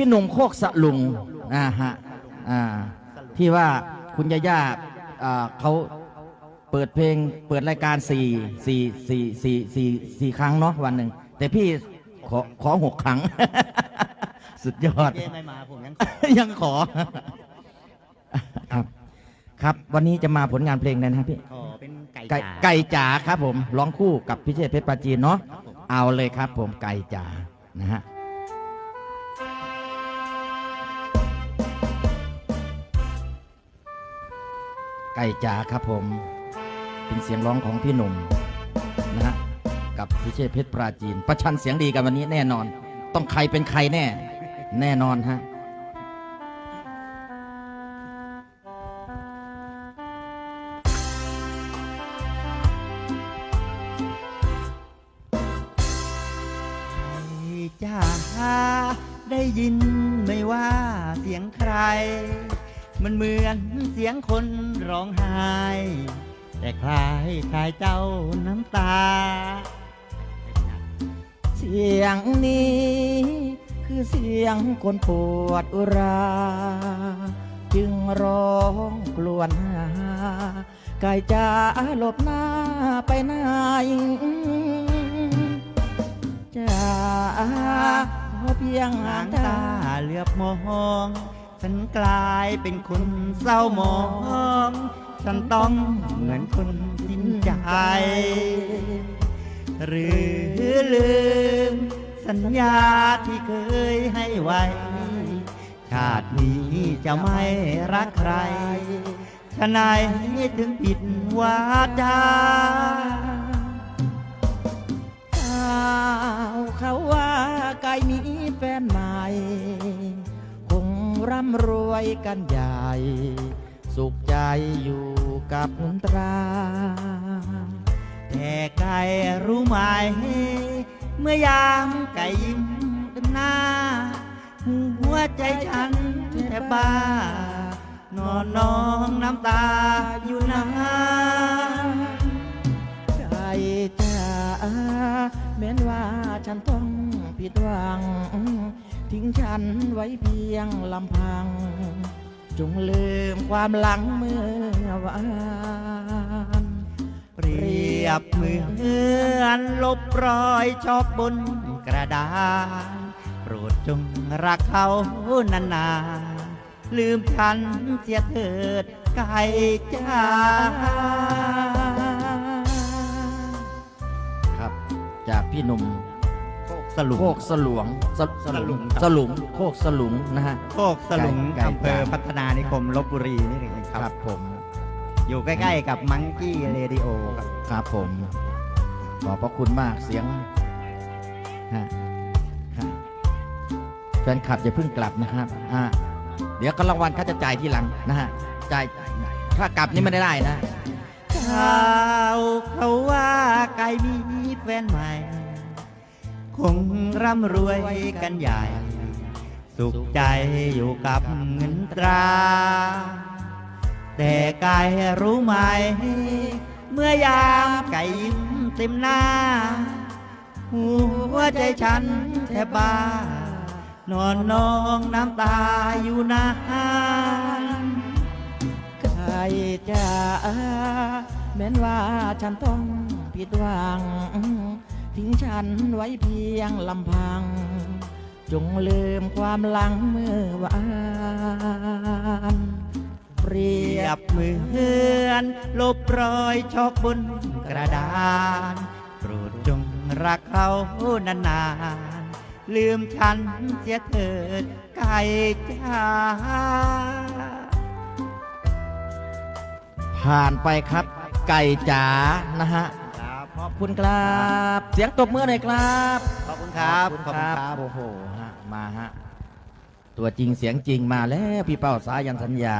พี่หนุ่มโคกสะลุงนะฮะอ่าที่ว่าคุณย่าย่าอ่าเขาเปิดเพลงเปิดรายการสี่สี่สี่สี่สี่สี่ครั้งเนาะวันหนึ่ง แต่พี่ขอขอหกครั้ง สุดยอดเจไม่มาผมยังยังขอครับครับ วันนี้จะมาผลงานเพลงเลยนะครับพี่ขอเป็นไก่ไก่จ๋าไก่จ๋าครับผมร้องคู่กับพิเชษเพชรปราจีนเนาะเอาเลยครับผมไก่จ๋านะฮะ ไก่จ๋าครับผม เป็นเสียงร้องของพี่หนุ่มนะฮะกับพิเชษเพชรปราจีน ประชันเสียงดีกันวันนี้แน่นอน ต้องใครเป็นใครแน่ แน่นอนฮะจ้าได้ยินไม่ว่าเสียงใคร มันเหมือนเสียงคนร้องไห้ แต่คลายชายเจ้าน้ำตา เสียงนี้ คือเสียงคนปวดอุรา จึงร้องกลวนหาไก่จะหลบหน้าไปไหนจะเพียงหางตาตาเหลือบมอง ฉันกลายเป็นคนเศร้าหมอง ฉันต้องเหมือนคนสิ้นใจ หรือลืม สัญญาที่เคยให้ไว้ ชาตินี้จะไม่รักใครฉะไหนถึงผิดวาจาข่าวเขาว่าไก่มีแฟนใหม่ ร่ำรวยกันใหญ่ สุขใจอยู่กับมนตรา แต่ไก่รู้ไหม เมื่อยามไก่ยิ้มหน้า หัวใจฉันแทบบ้า นอนน้องน้ำตาอยู่นานไก่จ๋า แม้นว่าฉันต้องผิดหวัง ทิ้งฉันไว้เพียงลำพัง จงลืมความหลังเมื่อวานเปรียบเหมือนลบรอยชอบบนกระดานโปรดจงรักเขานานๆลืมฉันเสียเถิดไก่จ้า จากพี่หนุ่มสลุงโคกสลวงสสลุงสลุงโคกสลุงนะฮะโคกสลุงไก่อำเภอไก่พัฒนานิคมลบบุรีนี่เองคครัรับบผมอยู่ใกล้ ๆ กับมังกี้เรดิโอครับ ครับผมขอบพระคุณมากเสียงฮะครับแฟนคลับอย่าเพิ่งกลับนะครับอ่าเดี๋ยวก็รางวัลเขาจะจ่ายทีหลังนะฮะจ่ายถ้ากลับนี่ไม่ได้ได้นะ ข่าวเขาว่าไก่มีแฟนใหม่ คงร่ำรวยกันใหญ่ สุขใจอยู่กับเงินตรา แต่ไก่รู้ไหม เมื่อยามไก่ยิ้มเต็มหน้า หัวใจฉันแทบบ้านอนนองน้ำตาอยู่นาน จ๋าแม้นว่าฉันต้องผิดหวัง ทิ้งฉันไว้เพียงลำพัง จงลืมความหลังเมื่อวานเปรียบบเหมือนลบรอยชอกบนกระดานโปรดจงรักเขานานๆลืมฉันเสียเถิดไก่จ้า ผ่านไปครับ ไก่จ๋านะฮะครับขอบคุณครับ เสียงตบมือหน่อยครับขอบคุณครับขอบคุณครับโอ้โหฮะมาฮะตัวจริงเสียงจริงมาแล้วพี่เป้าสายันสัญญา